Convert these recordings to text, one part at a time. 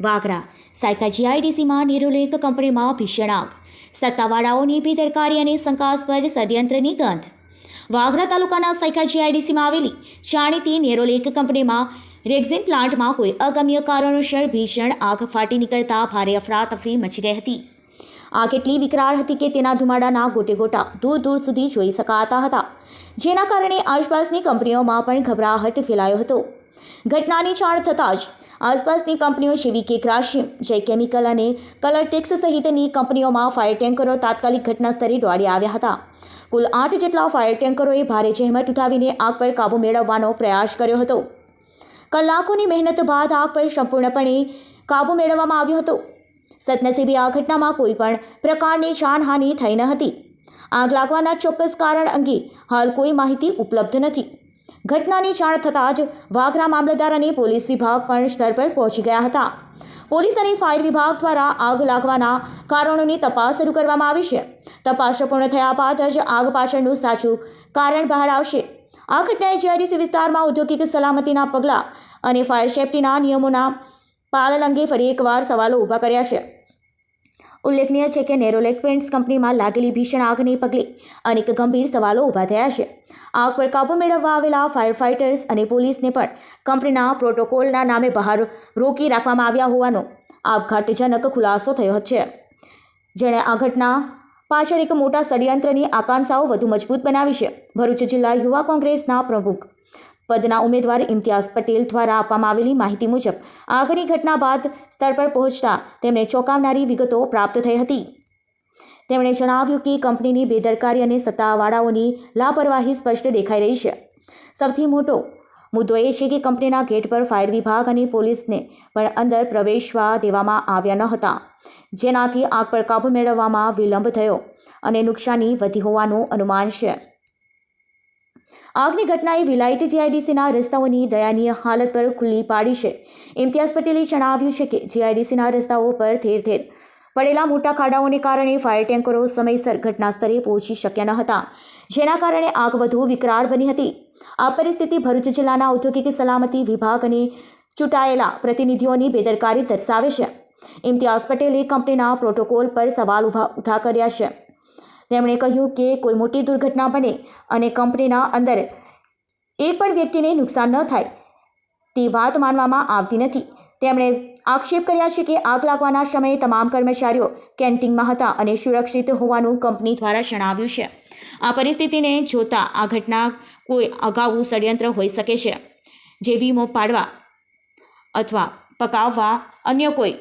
વાગરા. સાયકા જીઆઈડીસીમાં નિરોલેક કંપનીમાં ભીષણ આગ સત્તાવાળાઓની બેદરકારી અને શંકાસ્પદ ષડયંત્રની ગંધ. વાગરા તાલુકાના સાયકા જીઆઈડીસીમાં આવેલી જાણીતી નેરોલેક કંપનીમાં રેક્ઝિન પ્લાન્ટમાં કોઈ અગમ્ય કારણોસર ભીષણ આગ ફાટી નીકળતા ભારે અફરાતફરી મચી ગઈ હતી. આગ એટલી વિકરાળ હતી કે તેના ધુમાડાના ગોટે ગોટા દૂર દૂર સુધી જોઈ શકાતા હતા. જેના કારણે આસપાસની કંપનીઓમાં પણ ગભરાહટ ફેલાયો હતો. ઘટનાની જાણ થતાં જ આસપાસની કંપનીઓ જેવી કે ક્રાશિમ જય કેમિકલ અને કલરટેક્સ સહિતની કંપનીઓમાં ફાયર ટેન્કરો તાત્કાલિક ઘટના સ્થળે દોડી આવ્યા હતા. કુલ આઠ જેટલા ફાયર ટેન્કરોએ ભારે જહેમત ઉઠાવીને આગ પર કાબૂ મેળવવાનો પ્રયાસ કર્યો હતો. કલાકોની મહેનત બાદ આગ પર સંપૂર્ણપણે કાબૂ મેળવવામાં આવ્યો હતો. સદનસીબે આ ઘટનામાં કોઈ પણ પ્રકારની જાનહાનિ થઈ ન હતી. આગ લાગવાના ચોક્કસ કારણ અંગે હાલ કોઈ માહિતી ઉપલબ્ધ નથી. ઘટનાની જાણ થતાં જ વાઘરા મામલતદાર અને પોલીસ વિભાગ પણ સ્થળ પર પહોંચી ગયા હતા. પોલીસ અને ફાયર વિભાગ દ્વારા આગ લાગવાના કારણોની તપાસ શરૂ કરવામાં આવી છે. તપાસ પૂર્ણ થયા બાદ જ આગ પાછળનું સાચું કારણ બહાર આવશે. આ ઘટનાએ જીઆઈડીસી વિસ્તારમાં ઔદ્યોગિક સલામતીના પગલાં અને ફાયર સેફટીના નિયમોના પાલન અંગે ફરી એકવાર સવાલો ઊભા કર્યા છે. ઉલ્લેખનીય છે કે નેરોલેક પેન્ટ્સ કંપનીમાં લાગેલી ભીષણ આગને પગલે અનેક ગંભીર સવાલો ઊભા થયા છે. આગ પર કાબૂ મેળવવા આવેલા ફાયર ફાઇટર્સ અને પોલીસને પણ કંપનીના પ્રોટોકોલના નામે બહાર રોકી રાખવામાં આવ્યા હોવાનો આપઘાતજનક ખુલાસો થયો છે. જેણે આ ઘટના પાછળ એક મોટા ષડયંત્રની આકાંક્ષાઓ વધુ મજબૂત બનાવી છે. ભરૂચ જિલ્લા યુવા કોંગ્રેસના પ્રમુખ પદના ઉમેદવાર ઇમ્તિયાઝ પટેલ દ્વારા આપવામાં આવેલી માહિતી મુજબ, આગની ઘટના બાદ સ્થળ પર પહોંચતા તેમને ચોંકાવનારી વિગતો પ્રાપ્ત થઈ હતી. તેમણે જણાવ્યું કે કંપનીની બેદરકારી અને સત્તાવાળાઓની લાપરવાહી સ્પષ્ટ દેખાઈ રહી છે. સૌથી મોટો મુદ્દો એ છે કે કંપનીના ગેટ પર ફાયર વિભાગ અને પોલીસને પણ અંદર પ્રવેશવા દેવામાં આવ્યા ન હતા, જેનાથી આગ પર કાબૂ મેળવવામાં વિલંબ થયો અને નુકસાની વધી હોવાનું અનુમાન છે. આગની ઘટનાએ વિલાઇટ જીઆઈડીસીના રસ્તાઓની દયાનીય હાલત પર ખુલ્લી પાડી છે. ઇમ્તિયાઝ પટેલે જણાવ્યું છે કે જીઆઈડીસીના રસ્તાઓ પર ઠેર ઠેર પડેલા મોટા ખાડાઓને કારણે ફાયર ટેન્કરો સમયસર ઘટના સ્થળે પહોંચી શક્યા ન હતા, જેના કારણે આગ વધુ વિકરાળ બની હતી. આ પરિસ્થિતિ ભરૂચ જિલ્લાના ઔદ્યોગિક સલામતી વિભાગ અને ચૂંટાયેલા પ્રતિનિધિઓની બેદરકારી દર્શાવે છે. ઇમ્તિયાઝ પટેલે કંપનીના પ્રોટોકોલ પર સવાલ ઊભા ઉઠા કર્યા છે. તેમણે કહ્યું કે કોઈ મોટી દુર્ઘટના બને અને કંપનીના અંદર એક પણ વ્યક્તિને નુકસાન ન થાય, તે વાત માનવામાં આવતી નથી. તેમણે આક્ષેપ કર્યા છે કે આગ લાગવાના સમયે તમામ કર્મચારીઓ કેન્ટીનમાં હતા અને સુરક્ષિત હોવાનું કંપની દ્વારા જણાવ્યું છે. આ પરિસ્થિતિને જોતા આ ઘટના કોઈ અગાઉ ષડયંત્ર હોઈ શકે છે. જે વીમો પાડવા અથવા પકાવવા અન્ય કોઈ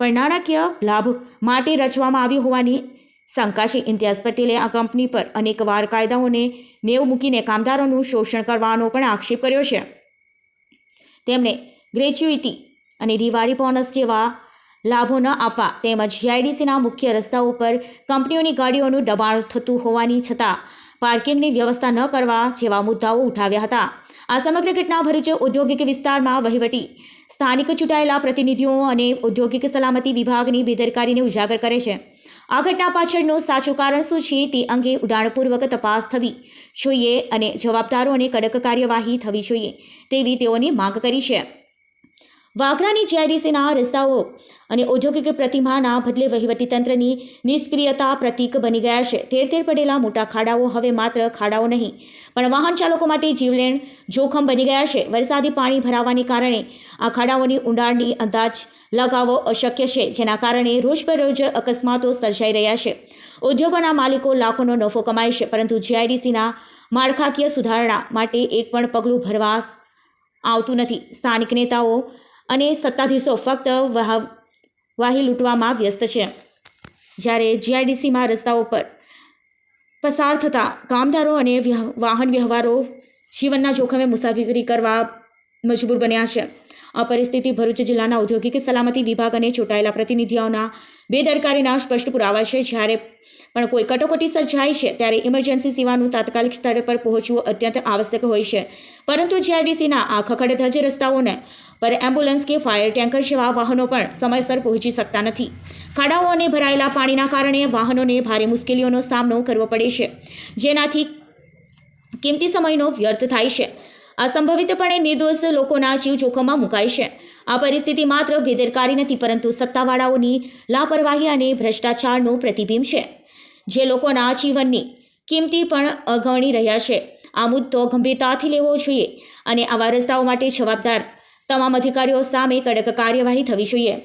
પણ નાણાકીય લાભ માટે રચવામાં આવી હોવાની શંકા છે ઇમ્તિયાઝ પટેલે આ કંપની પર અનેકવાર કાયદાઓને નેવ મૂકીને કામદારોનું શોષણ કરવાનો પણ આક્ષેપ કર્યો છે. તેમણે ગ્રેચ્યુઇટી અને દિવાળી બોનસ જેવા લાભો ન આપવા તેમજ જીઆઈડીસીના મુખ્ય રસ્તાઓ પર કંપનીઓની ગાડીઓનું દબાણ થતું હોવાની છતાં પાર્કિંગની વ્યવસ્થા ન કરવા જેવા મુદ્દાઓ ઉઠાવ્યા હતા. આ સમગ્ર ઘટના ભરૂચ ઔદ્યોગિક વિસ્તારમાં વહીવટી, સ્થાનિક ચૂંટાયેલા પ્રતિનિધિઓ અને ઔદ્યોગિક સલામતી વિભાગની બેદરકારીને ઉજાગર કરે છે. આ ઘટના પાછળનું સાચું કારણ શું છે તે અંગે ઉડાણપૂર્વક તપાસ થવી જોઈએ અને જવાબદારોને કડક કાર્યવાહી થવી જોઈએ તેવી તેઓની માંગ કરી છે. વાગરાની જીઆઈડીસીના રસ્તાઓ અને ઔદ્યોગિક પ્રતિમાના બદલે વહીવટીતંત્રની નિષ્ક્રિયતા પ્રતીક બની ગયા છે. તેર તેર પડેલા મોટા ખાડાઓ હવે માત્ર ખાડાઓ નહીં, પણ વાહન ચાલકો માટે જીવલેણ જોખમ બની ગયા છે. વરસાદી પાણી ભરાવાને કારણે આ ખાડાઓની ઊંડાણની અંદાજ લગાવવો અશક્ય છે, જેના કારણે રોજબરોજ અકસ્માતો સર્જાઈ રહ્યા છે. ઉદ્યોગોના માલિકો લાખોનો નફો કમાય છે, પરંતુ જીઆઈડીસીના માળખાકીય સુધારણા માટે એક પણ પગલું ભરવા આવતું નથી. સ્થાનિક નેતાઓ અને સત્તાધીશો ફક્ત વાહ, વાહી લૂંટવામાં વ્યસ્ત છે. જ્યારે જીઆઈડીસીમાં રસ્તાઓ પર પસાર થતા કામદારો અને વાહન વ્યવહારો જીવનના જોખમે મુસાફરી કરવા મજબૂર બન્યા છે. આ પરિસ્થિતિ ભરૂચ જિલ્લાના ઔદ્યોગિક સલામતી વિભાગ અને ચૂંટાયેલા પ્રતિનિધિઓના બેદરકારીના સ્પષ્ટ પુરાવા છે. જ્યારે પણ કોઈ કટોકટી સર્જાય છે, ત્યારે ઇમરજન્સી સેવાનું તાત્કાલિક સ્તરે પર પહોંચવું અત્યંત આવશ્યક હોય છે. પરંતુ જીઆરડીસીના આ ખખડધજ રસ્તાઓને પર એમ્બ્યુલન્સ કે ફાયર ટેન્કર જેવા વાહનો પણ સમયસર પહોંચી શકતા નથી. ખાડાઓ અને ભરાયેલા પાણીના કારણે વાહનોને ભારે મુશ્કેલીઓનો સામનો કરવો પડે છે, જેનાથી કિંમતી સમયનો વ્યર્થ થાય છે. અસંભવિતપણે નિર્દોષ લોકોના જીવ જોખમમાં મુકાય છે. આ પરિસ્થિતિ માત્ર બેદરકારી નથી, પરંતુ સત્તાવાળાઓની લાપરવાહી અને ભ્રષ્ટાચારનું પ્રતિબિંબ છે, જે લોકોના જીવનની કિંમતી પણ અગણી રહ્યા છે. આ મુદ્દો ગંભીરતાથી લેવો જોઈએ અને આવા રસ્તાઓ માટે જવાબદાર તમામ અધિકારીઓ સામે કડક કાર્યવાહી થવી જોઈએ.